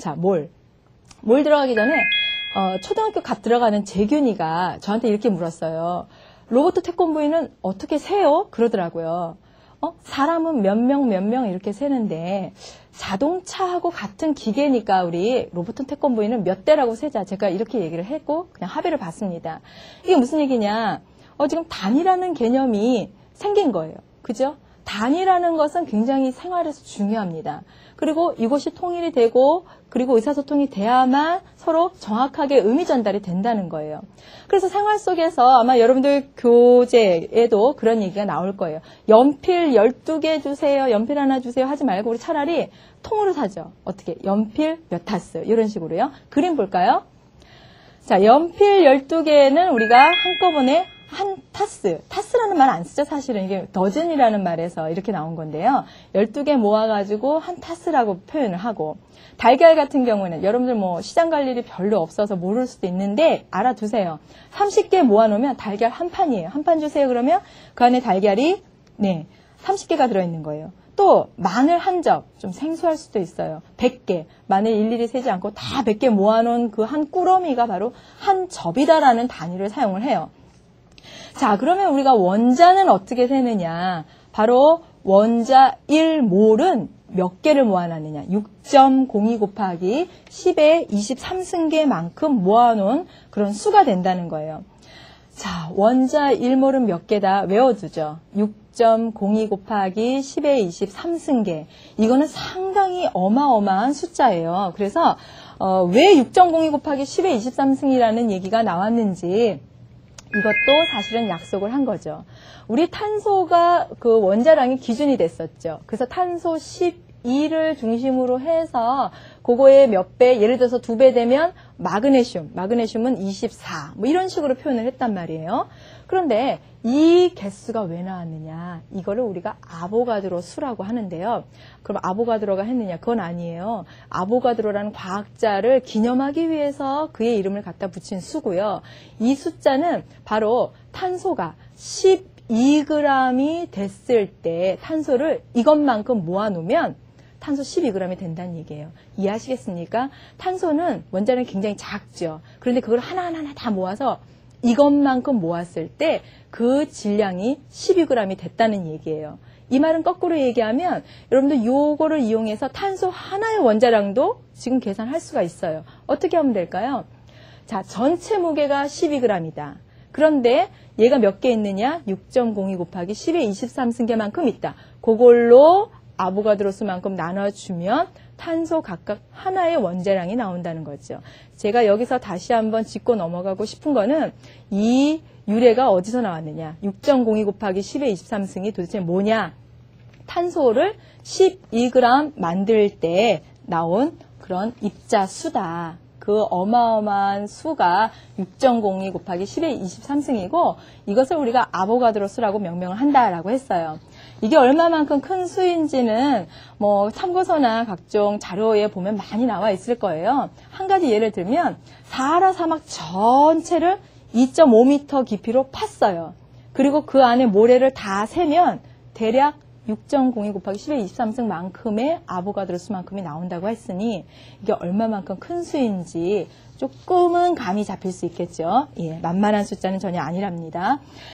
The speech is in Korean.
자, 몰. 몰 들어가기 전에 어, 초등학교 갓 들어가는 재균이가 저한테 이렇게 물었어요. 로봇 태권브이는 어떻게 세요? 그러더라고요. 어? 사람은 몇 명, 몇 명 이렇게 세는데 자동차하고 같은 기계니까 우리 로봇 태권브이는 몇 대라고 세자. 제가 이렇게 얘기를 했고 그냥 합의를 봤습니다. 이게 무슨 얘기냐? 어, 지금 단위라는 개념이 생긴 거예요. 그죠? 단위라는 것은 굉장히 생활에서 중요합니다. 그리고 이것이 통일이 되고 그리고 의사소통이 돼야만 서로 정확하게 의미 전달이 된다는 거예요. 그래서 생활 속에서 아마 여러분들 교재에도 그런 얘기가 나올 거예요. 연필 12개 주세요. 연필 하나 주세요. 하지 말고 우리 차라리 통으로 사죠. 어떻게? 연필 몇 타스. 이런 식으로요. 그림 볼까요? 자, 연필 12개는 우리가 한꺼번에 한 타스, 타스라는 말 안 쓰죠, 사실은. 이게 더즌이라는 말에서 이렇게 나온 건데요. 12개 모아가지고 한 타스라고 표현을 하고, 달걀 같은 경우는 여러분들 뭐 시장 갈 일이 별로 없어서 모를 수도 있는데 알아두세요. 30개 모아놓으면 달걀 한 판이에요. 한 판 주세요. 그러면 그 안에 달걀이, 네, 30개가 들어있는 거예요. 또 마늘 한 접, 좀 생소할 수도 있어요. 100개, 마늘 일일이 세지 않고 다 100개 모아놓은 그 한 꾸러미가 바로 한 접이다라는 단위를 사용을 해요. 자, 그러면 우리가 원자는 어떻게 세느냐? 바로 원자 1몰은 몇 개를 모아놨느냐? 6.02 곱하기 10의 23승계만큼 모아놓은 그런 수가 된다는 거예요. 자, 원자 1몰은 몇 개다? 외워두죠. 6.02 곱하기 10의 23승계. 이거는 상당히 어마어마한 숫자예요. 그래서 어, 왜 6.02 곱하기 10의 23승이라는 얘기가 나왔는지 이것도 사실은 약속을 한 거죠. 우리 탄소가 그 원자량이 기준이 됐었죠. 그래서 탄소 12를 중심으로 해서 그거의 몇 배, 예를 들어서 두 배 되면 마그네슘, 마그네슘은 24, 뭐 이런 식으로 표현을 했단 말이에요. 그런데 이 개수가 왜 나왔느냐? 이거를 우리가 아보가드로 수라고 하는데요. 그럼 아보가드로가 했느냐? 그건 아니에요. 아보가드로라는 과학자를 기념하기 위해서 그의 이름을 갖다 붙인 수고요. 이 숫자는 바로 탄소가 12g이 됐을 때 탄소를 이것만큼 모아놓으면 탄소 12g이 된다는 얘기예요. 이해하시겠습니까? 탄소는 원자는 굉장히 작죠. 그런데 그걸 하나하나 다 모아서 이것만큼 모았을 때 그 질량이 12g이 됐다는 얘기예요. 이 말은 거꾸로 얘기하면 여러분들 요거를 이용해서 탄소 하나의 원자량도 지금 계산할 수가 있어요. 어떻게 하면 될까요? 자, 전체 무게가 12g이다. 그런데 얘가 몇 개 있느냐? 6.02 곱하기 10의 23승계만큼 있다. 그걸로 아보가드로스만큼 나눠주면 탄소 각각 하나의 원자량이 나온다는 거죠. 제가 여기서 다시 한번 짚고 넘어가고 싶은 거는 이 유래가 어디서 나왔느냐. 6.02 곱하기 10의 23승이 도대체 뭐냐. 탄소를 12g 만들 때 나온 그런 입자 수다. 그 어마어마한 수가 6.02 곱하기 10의 23승이고 이것을 우리가 아보가드로 수라고 명명을 한다라고 했어요. 이게 얼마만큼 큰 수인지는 뭐 참고서나 각종 자료에 보면 많이 나와 있을 거예요. 한 가지 예를 들면 사하라 사막 전체를 2.5m 깊이로 팠어요. 그리고 그 안에 모래를 다 세면 대략 6.02 곱하기 10의 23승만큼의 아보가드로 수만큼이 나온다고 했으니 이게 얼마만큼 큰 수인지 조금은 감이 잡힐 수 있겠죠. 예, 만만한 숫자는 전혀 아니랍니다.